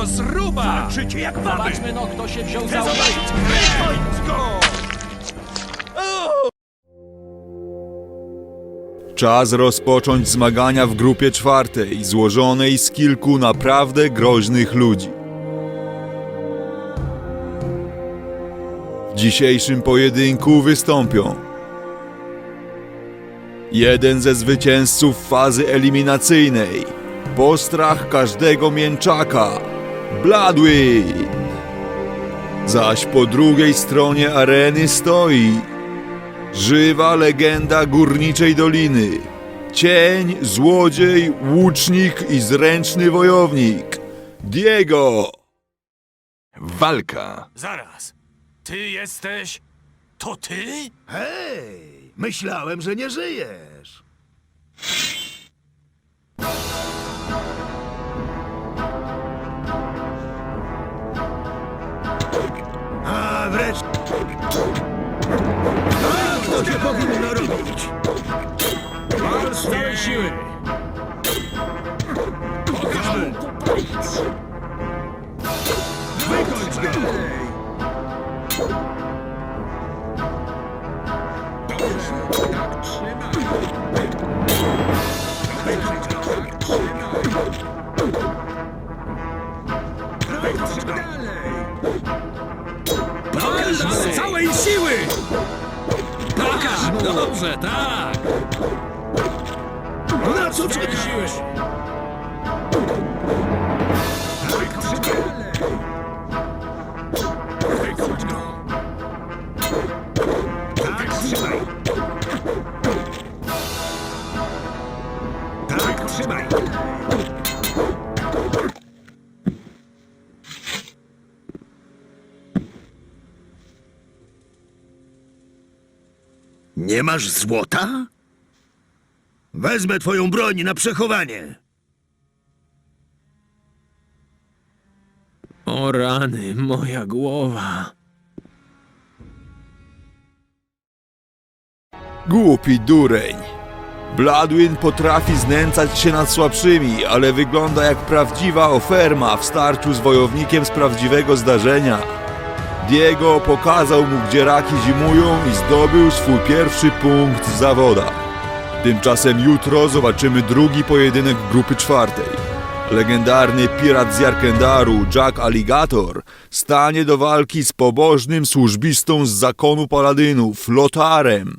Rozruba! Życie jak baby! Zobaczmy no, kto się wziął za zobaczyć krew wojsko! Czas rozpocząć zmagania w grupie czwartej, złożonej z kilku naprawdę groźnych ludzi. W dzisiejszym pojedynku wystąpią jeden ze zwycięzców fazy eliminacyjnej, postrach każdego mięczaka, Bladwin. Zaś po drugiej stronie areny stoi Żywa legenda górniczej doliny. Cień, złodziej, łucznik i zręczny wojownik. Diego! Walka. Zaraz. Ty jesteś... To ty? Hej, myślałem, że nie żyjesz. A wreszcie. Tak to się powinno robić. Wal z całej siły! Wykończ go! Z całej siły! Tak, dobrze, tak. Na co czekasz? Tak, trzymaj. Nie masz złota? Wezmę twoją broń na przechowanie. O rany, moja głowa. Głupi dureń. Bladwin potrafi znęcać się nad słabszymi, ale wygląda jak prawdziwa oferma w starciu z wojownikiem z prawdziwego zdarzenia. Diego pokazał mu, gdzie raki zimują i zdobył swój pierwszy punkt w zawodach. Tymczasem jutro zobaczymy drugi pojedynek grupy czwartej. Legendarny pirat z Jarkendaru, Jack Alligator, stanie do walki z pobożnym służbistą z zakonu paladynów, Lotarem.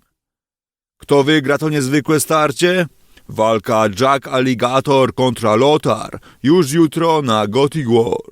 Kto wygra to niezwykłe starcie? Walka Jack Alligator kontra Lotar już jutro na Gothic War.